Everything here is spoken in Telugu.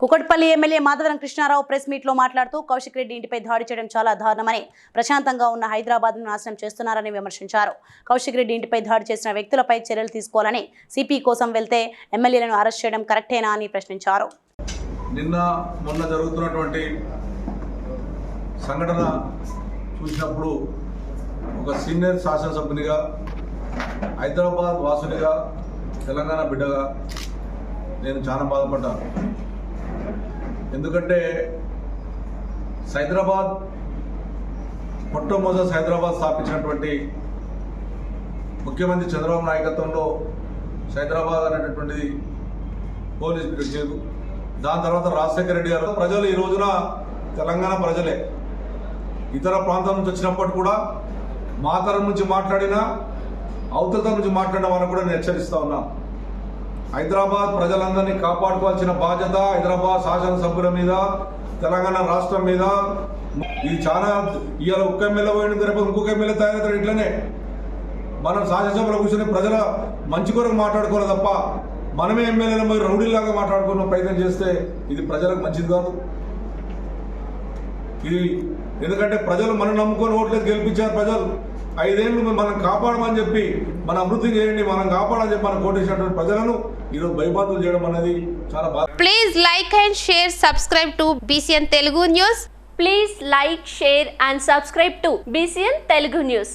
కుకట్పల్లి ఎమ్మెల్యే మాధవరం కృష్ణారావు ప్రెస్ మీట్లో మాట్లాడుతూ కౌశిక్ రెడ్డి ఇంటిపై దాడి చేయడం చాలా దారుణమని ప్రశాంతంగా ఉన్న హైదరాబాద్ను నాశనం చేస్తున్నారని విమర్శించారు. కౌశిక్ రెడ్డి ఇంటిపై దాడి చేసిన వ్యక్తులపై చర్యలు తీసుకోవాలని సిపి కోసం వెళ్తే ఎమ్మెల్యేలను అరెస్ట్ చేయడం కరెక్టేనా అని ప్రశ్నించారు. నిన్న మొన్న జరుగుతున్నటువంటి సంఘటన చూసినప్పుడు ఒక సీనియర్ శాసనసభ్యునిగా హైదరాబాద్ వాసునిగా తెలంగాణ బిడ్డగా నేను చాలా బాధపడ్డాను. ఎందుకంటే సైదరాబాద్ మొట్టమొదటి హైదరాబాద్ స్థాపించినటువంటి ముఖ్యమంత్రి చంద్రబాబు నాయకత్వంలో హైదరాబాద్ అనేటటువంటిది పోలీస్ పెట్టారు దాని తర్వాత రాజశేఖర రెడ్డి గారు ప్రజలు ఈ రోజున తెలంగాణ ప్రజలే. ఇతర ప్రాంతం నుంచి వచ్చినప్పటి కూడా మా తరం నుంచి మాట్లాడినా అవతల నుంచి మాట్లాడిన వాళ్ళని కూడా నేను హెచ్చరిస్తా ఉన్నా. హైదరాబాద్ ప్రజలందరినీ కాపాడుకోవాల్సిన బాధ్యత హైదరాబాద్ శాసనసభ్యుల మీద తెలంగాణ రాష్ట్రం మీద. ఇది చాలా ఇవాళ ఒక్క ఎమ్మెల్యే పోయిన తర్వాత ఇంకొక ఎమ్మెల్యే తయారవుతారు ఇట్లనే. మనం శాసనసభలో కూర్చొని ప్రజల మంచి కొరకు మాట్లాడుకోవాలి తప్ప మనమే ఎమ్మెల్యేలు పోయి రౌడీలాగా మాట్లాడుకున్న ప్రయత్నం చేస్తే ఇది ప్రజలకు మంచిది కాదు. ఇది ఎందుకంటే ప్రజలు మనం నమ్ముకొని ఓట్లేదు గెలిపించారు ప్రజలు. ఐదేళ్ళు మనం కాపాడమని చెప్పి మన అమృతి చేయండి మనం కాపాడమని చెప్పి మన కోటేసినటువంటి ప్రజలను ఈరోజు భయపాతులు చేయడం అనేది చాలా బాగా please like and share subscribe to BCN Telugu news please like share and subscribe to BCN Telugu news